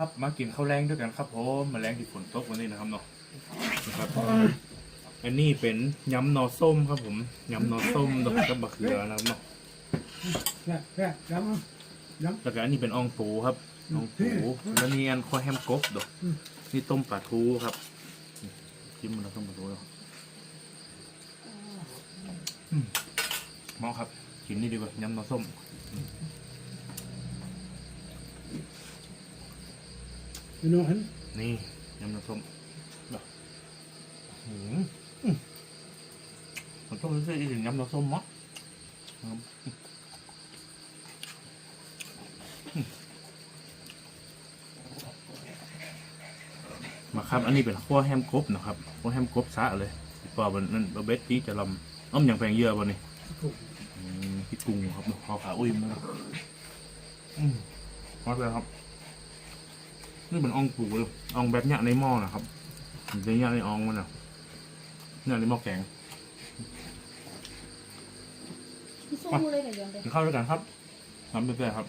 ครับมากินข้าวแรงด้วยกันครับผมมาแรงที่ฝนตกวันนี้นะครับเนาะนะครับอันนี้เป็นยำนอส้มครับผมยำนอส้มดอกกับบะเขือนะครับเนาะแซ่บแซ่บย้ำย้ำแล้วก็อันนี้เป็นอ่องปูครับอ่องปูแล้วนี่อันข้าวแฮมกบดอกอืมนี่ต้มปลาทูครับจิ้มมันแล้วต้มปลาทูแล้วอืมมองครับกินนี่ดีกว่ายำนอส้ม พี่น้องเห็นนี่ยำน้ำส้มดอกหืมอืมมันต้องรู้สึกอีกถึงยำน้ำส้มมั้งครับอืมมาครับ อันนี้เป็นขั้วแฮมกรบนะครับขั้วแฮมกรบซะเลยปอมันนั่นบะเบ็ดที่จะลำอ้อมอย่างแพงเยอะบนนี่อืมพี่กุ้งครับพอขาอุ้ยมาแล้วอืมฮอตเลยครับ นี่เป็นอ่องปูเลยอ่องแบบเนี้ยในหม้อนะครับมันจะเนี้ยในอ่องมันอะเนี่ยในหม้อแกงสู้เลยแต่ยอนเลยกินข้าวด้วยกันครับทำไปเรื่อยๆครับ